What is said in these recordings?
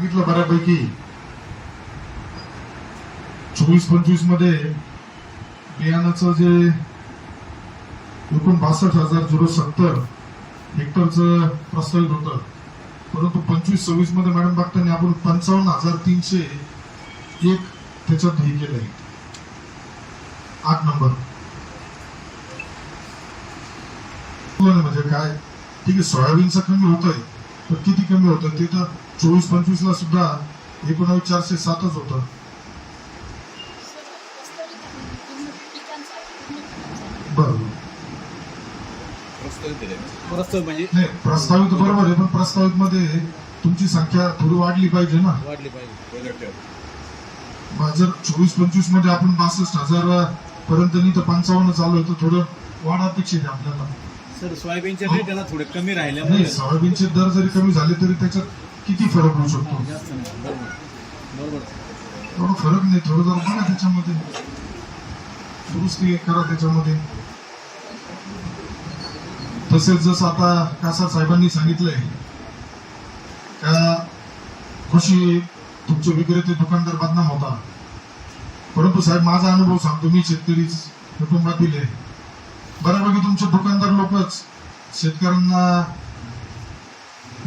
सांगितलं बऱ्यापैकी. चोवीस पंचवीसमध्ये बियाणाचं जे एकूण बासष्ट हजार झिरो सत्तर हेक्टरचं प्रस्तावित होतं. परंतु पंचवीस सव्वीसमध्ये मॅडम बघताना आपण पंचावन्न हजार तीनशे एक त्याच्यात हे केलंय. आठ नंबर. म्हणजे काय? ठीक आहे सोयाबीनचं कमी होतंय तर किती कमी होतं ते तर चोवीस पंचवीस ला सुद्धा एकोणावीस चारशे सातच होतं. बरोबर. प्रस्तावित म्हणजे? नाही प्रस्तावित बरोबर आहे पण प्रस्तावित मध्ये तुमची संख्या थोडी वाढली पाहिजे ना. वाढली पाहिजे. जर चोवीस पंचवीसमध्ये आपण बासष्ट हजार पर्यंत नाही तर पंचावन्न चालू आहे तर थोडं वाढ अपेक्षित आहे आपल्याला. सर सोयाबीनचे रेट थोडे कमी नाही राहिल्यामुळे सोयाबीनचे दर जरी कमी झाले तरी त्याच्यात किती फरक होऊ शकतो? थोडं फरक नाही थोडं जर बघा त्याच्यामध्ये. दुरुस्ती करा त्याच्यामध्ये. तसेच जसं आता कासा साहेबांनी सांगितलंय का कृषी तुमचे विक्रेते दुकानदार बदनाम होता. परंतु साहेब माझा अनुभव सांगतो मी शेतकरी कुटुंबातील आहे. बऱ्यापैकी तुमचे दुकानदार लोकच शेतकऱ्यांना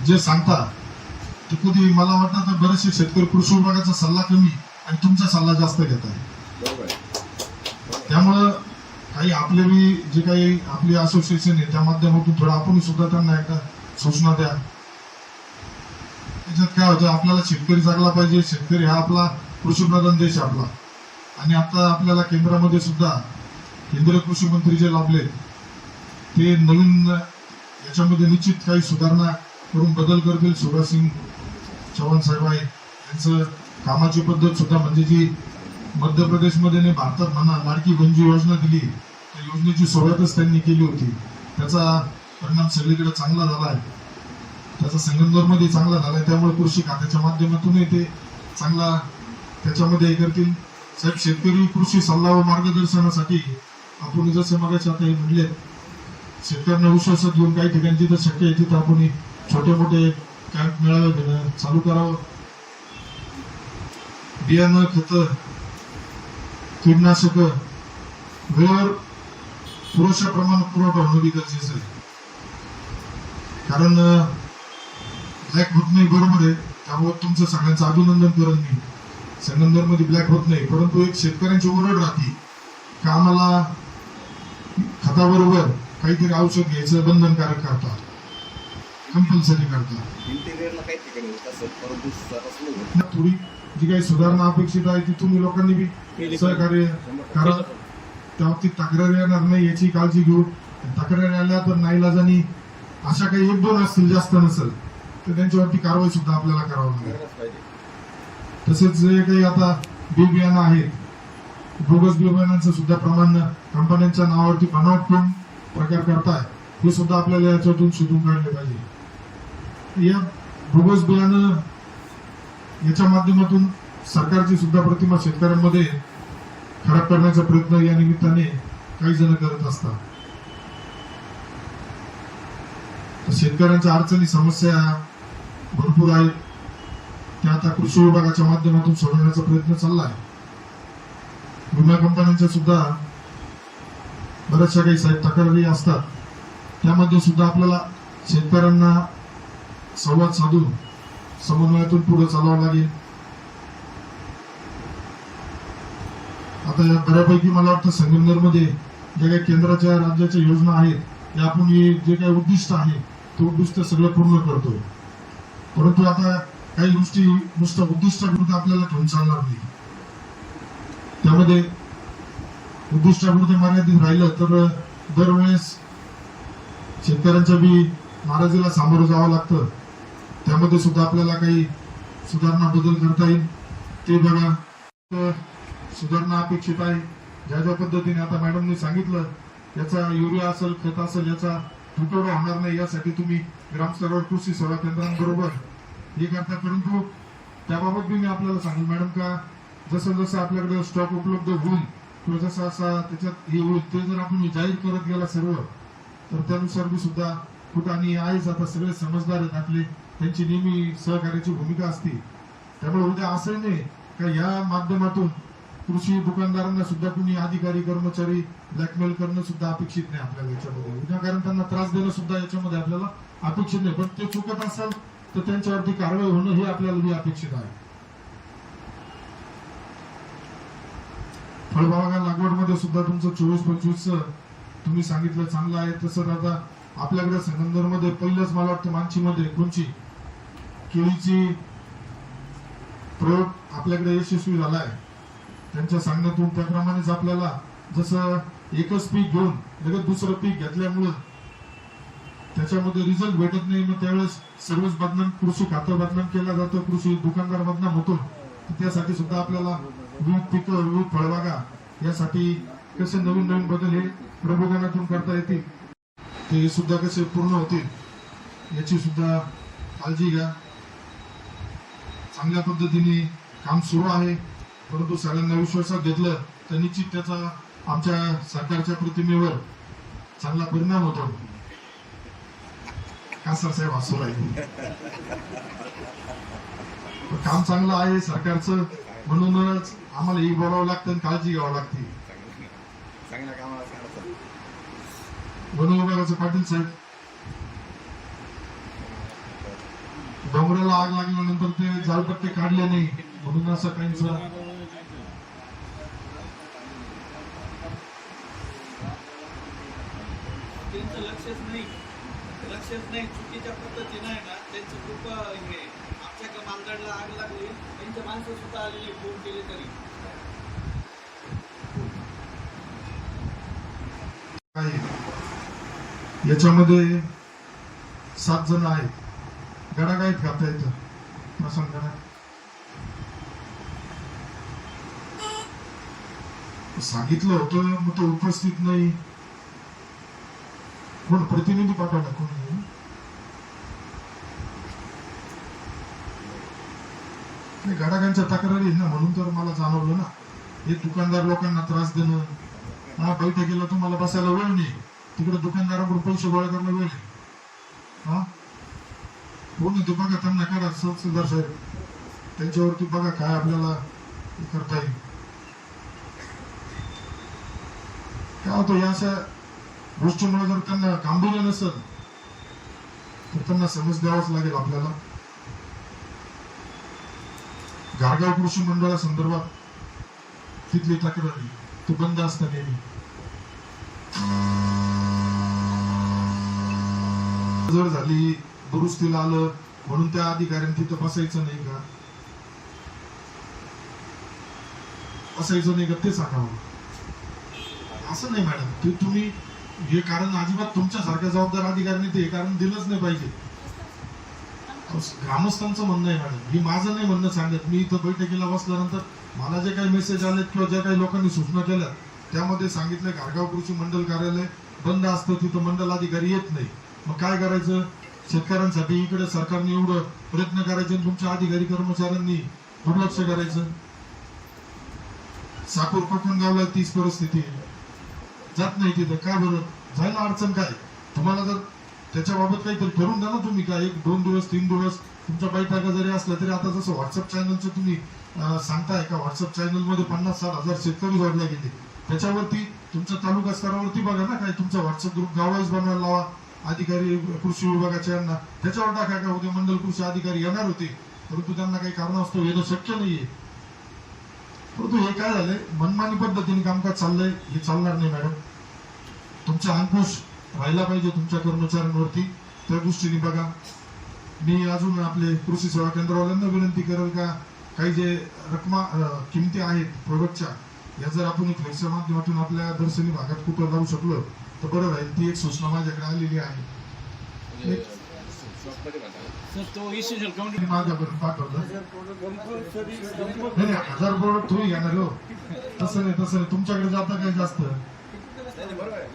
जे सांगतात ते कधी मला वाटतं तर बरेचसे शेतकरी कृषी विभागाचा सल्ला कमी आणि तुमचा सल्ला जास्त घेत आहे. त्यामुळं काही आपले बी जे काही आपली असोसिएशन आहे त्या माध्यमातून थोडं आपण सुद्धा त्यांना एकदा सूचना द्या. त्याच्यात काय होतं आपल्याला शेतकरी जगला पाहिजे शेतकरी हा आपला कृषीप्रधान देश आहे आपला. आणि आता आपल्याला केंद्रामध्ये सुद्धा केंद्रीय कृषी मंत्री जे लाभले ते नवीन याच्यामध्ये निश्चित काही सुधारणा करून बदल करतील. शिवराज सिंग चव्हाण साहेब आहे त्यांचं कामाची पद्धत सुद्धा म्हणजे जी मध्य प्रदेशमध्ये भारतात म्हणा लाडकी गंजी योजना दिली त्या योजनेची सुरुवातच त्यांनी केली होती. त्याचा परिणाम सगळीकडे चांगला झाला आहे. त्याचा संगमनेरमध्ये चांगला झाला आहे. त्यामुळे कृषी खात्याच्या माध्यमातूनही ते चांगला त्याच्यामध्ये हे करतील. साहेब शेतकरी कृषी सल्ला व मार्गदर्शनासाठी आपण जसे मागायचे आता हे म्हणले शेतकऱ्यांना विश्वासात घेऊन काही ठिकाणी जिथं शक्य आहे तिथं आपण छोटे मोठे कॅम्प मिळावं घेणं चालू करावं. बियाणं खतं कीटनाशक वेळेवर पुरेशा प्रमाणात पुरवठा होणं गरजेचं आहे. कारण ब्लॅक होत नाही बरोबर आहे. त्यामुळे तुमचं सगळ्यांचं अभिनंदन करत मी. संगमनेरमध्ये ब्लॅक होत नाही. परंतु एक शेतकऱ्यांची ओरड राहते. का आम्हाला खताबरोबर काहीतरी औषध घ्यायचं बंधनकारक करतात. कंपल्सरी होत. थोडी जी काही सुधारणा अपेक्षित आहे ती तुम्ही लोकांनी बी सहकार्य कारण त्या बाबतीत तक्रारी येणार नाही याची काळजी घेऊ तक्रारी आल्या तर नाईलाजानी अशा काही एक दोन असतील जास्त नसेल तर त्यांच्यावरती कारवाई सुद्धा आपल्याला करावं लागेल. तसेच जे काही आता बी बियाणं आहेत बोगस बी बियाणांचं सुद्धा प्रमाण कंपन्यांच्या नावावरती बनावट प्रकार करताय हे सुद्धा आपल्याला याच्यातून शोधून काढले पाहिजे. या भोगस बियाणं याच्या माध्यमातून सरकारची सुद्धा प्रतिमा शेतकऱ्यांमध्ये खराब करण्याचा प्रयत्न या निमित्ताने काही जण करत असतात. शेतकऱ्यांच्या अडचणी समस्या भरपूर आहेत. त्या आता कृषी विभागाच्या माध्यमातून सोडवण्याचा प्रयत्न चालला आहे विमा कंपन्यांच्या सुद्धा बऱ्याचशा काही साहेब तक्रारी असतात. त्यामध्ये सुद्धा आपल्याला शेतकऱ्यांना संवाद साधून समन्वयातून पुढे चालावं लागेल. आता या बऱ्यापैकी मला वाटतं संगमनेरमध्ये ज्या काही केंद्राच्या राज्याच्या योजना आहेत या आपण जे काही उद्दिष्ट आहे ते उद्दिष्ट सगळं पूर्ण करतोय. परंतु आता काही गोष्टी नुसतं उद्दिष्टापुरतं आपल्याला ठेवून चालणार नाही. त्यामध्ये उद्दिष्टापुरते मर्यादित राहिलं तर दरवेळेस शेतकऱ्यांच्या बी नाराजीला सामोरं जावं लागतं. त्यामध्ये सुद्धा आपल्याला काही सुधारणा बदल करता येईल. ते बघा. तर सुधारणा अपेक्षित आहे. ज्या ज्या पद्धतीने आता मॅडमने सांगितलं याचा युरिया असेल खत असेल याचा तुटवडा होणार नाही यासाठी तुम्ही ग्रामस्तरावर कृषी सेवा केंद्रांबरोबर हे करता. परंतु त्याबाबत बी मी आपल्याला सांगेन मॅडम का जसं जसं आपल्याकडे स्टॉक उपलब्ध होईल किंवा जसा असा त्याच्यात हे होईल ते जर आपण जाहीर करत गेला सर्व तर त्यानुसार मी सुद्धा कुठं आणि आहेच आता सगळे समजदार आहेत आपले. त्यांची नेहमी सहकार्याची भूमिका असते. त्यामुळे उद्या असं नाही का या माध्यमातून कृषी दुकानदारांना सुद्धा कुणी अधिकारी कर्मचारी ब्लॅकमेल करणं सुद्धा अपेक्षित नाही आपल्याला याच्यामध्ये. कारण त्यांना त्रास देणं सुद्धा याच्यामध्ये आपल्याला अपेक्षित नाही. पण ते चुकत असाल तर त्यांच्यावरती कारवाई होणं हे आपल्याला अपेक्षित आहे. फळबागा लागवडमध्ये सुद्धा तुमचं चोवीस पंचवीस तुम्ही सांगितलं चांगलं आहे. तसं आता आपल्याकडे संगमनेरमध्ये पहिलंच मला वाटतं मानशीमध्ये कोणची? केळीची प्रयोग आपल्याकडे यशस्वी झालाय. त्यांच्या सांगण्यातून त्याप्रमाणेच आपल्याला जसं एकच पीक घेऊन लगेच दुसरं पीक घेतल्यामुळं त्याच्यामध्ये रिझल्ट भेटत नाही. मग त्यावेळेस सर्वच बदनाम कृषी खातं बदनाम केला जातो. कृषी दुकानदार बदनाम होतो. त्यासाठी सुद्धा आपल्याला विविध पिकं विविध फळबागा यासाठी कसे नवीन नवीन बदल हे प्रबोधनातून करता येतील ते सुद्धा कसे पूर्ण होतील याची सुद्धा काळजी घ्या. चांगल्या पद्धतीने काम सुरू आहे. परंतु सगळ्यांना विश्वासात घेतलं तर निश्चित त्याचा आमच्या सरकारच्या प्रतिमेवर चांगला परिणाम होतो. का सर साहेब असू राहील. काम चांगलं आहे सरकारचं. म्हणूनच आम्हाला ही बोलावं लागतं आणि काळजी घ्यावं लागते. विभागाचं पाटील साहेब डोंगराला आग लागल्यानंतर ते जाळपट्टे काढले नाही म्हणून असं काहीच त्यांचं लक्षच नाही. लक्षच नाही. चुकीच्या पद्धतीनं आहे ना त्यांचं खूप हे आमच्या आग लागली त्यांचे माणसं सुद्धा आलेले फोन केले तरी. याच्यामध्ये सात जण आहेत. गडा काय खाता येतं प्रसंग गडा सांगितलं होतं मग तो उपस्थित नाही. कोण प्रतिनिधी पाठवला कोणी? नाही तक्रारी ना म्हणून तर मला जाणवलं ना. हे दुकानदार लोकांना त्रास देणं. हा बैठकीला तुम्हाला बसायला वेळ नाही. तिकडे दुकानदाराकडून पैसे गोळा करायला वेळ आहे. हा? हो ना बघा त्यांना काढा संसदार साहेब. त्यांच्यावरती बघा काय आपल्याला करता येईल. काय होतं या अशा गोष्टीमुळे जर त्यांना गांभीर्य नसेल तर त्यांना समज द्यावाच लागेल आपल्याला. गारगाव कृषी मंडळासंदर्भात तिथली तक्रारी ते बंद असतं नेहमी. जर झाली दुरुस्तीला आलं म्हणून त्या अधिकाऱ्यांनी तिथं बसायचं नाही का? बसायचं नाही का ते सांगावं. असं नाही मॅडम. ते तुम्ही हे कारण अजिबात तुमच्यासारख्या जबाबदार अधिकाऱ्यांनी ते हे कारण दिलंच नाही पाहिजे. ग्रामस्थांचं म्हणणं आहे मॅडम. मी माझं नाही म्हणणं सांगत. मी इथं बैठकीला बसल्यानंतर मला जे काही मेसेज आलेत किंवा ज्या काही लोकांनी सूचना केल्या त्यामध्ये सांगितलं गारगाव कृषी मंडल कार्यालय बंद असतं तिथं मंडल अधिकारी येत नाही. मग काय करायचं? शेतकऱ्यांसाठी इकडे सरकारने एवढं प्रयत्न करायचे आणि तुमच्या अधिकारी कर्मचाऱ्यांनी दुर्लक्ष करायचं. साखर पकडून गावला तीच परिस्थिती जात नाही तिथं. का बरं? जायला अडचण काय? तुम्हाला जर त्याच्याबाबत काहीतरी ठरवून द्या ना तुम्ही काय एक दोन दिवस तीन दिवस तुमच्या बैठका जरी असल्या तरी आता जसं व्हॉट्सअप चॅनलचं तुम्ही सांगताय का? व्हॉट्सअप चॅनलमध्ये पन्नास साठ हजार शेतकरी जोडले गेले. त्याच्यावरती तुमच्या तालुका स्तरावरती बघा ना काय? तुमचा व्हॉट्सअप ग्रुप गावाईज बनवायला लावा. अधिकारी कृषी विभागाच्या यांना. त्याच्यावर टाका का उद्या मंडल कृषी अधिकारी येणार होते. परंतु त्यांना काही कारणास्तव येणं शक्य नाहीये. परंतु हे काय झालंय? मनमानी पद्धतीने कामकाज चाललंय. हे चालणार नाही मॅडम. तुमचा अंकुश राहिला पाहिजे तुमच्या कर्मचाऱ्यांवरती. त्या गोष्टीने बघा. मी अजून आपले कृषी सेवा केंद्रवाल्यांना विनंती करेल का? काही जे रकमा किमती आहेत प्रोडक्टच्या या जर आपण फ्लेक्सच्या माध्यमातून आपल्या दर्शनी भागात कुठं लावू शकलो तर बरं राहील ती एक सूचना माझ्याकडे आलेली आहे. म्हणजे शॉपमध्ये म्हणता सर तो इसेन्शियल कम्युनिटी मी माझ्यापर्यंत पाठवलं नाही हजार प्रोडक्ट तुम्ही घेणार हो. तसं नाही तसं नाही. तुमच्याकडे जाता काय जास्त?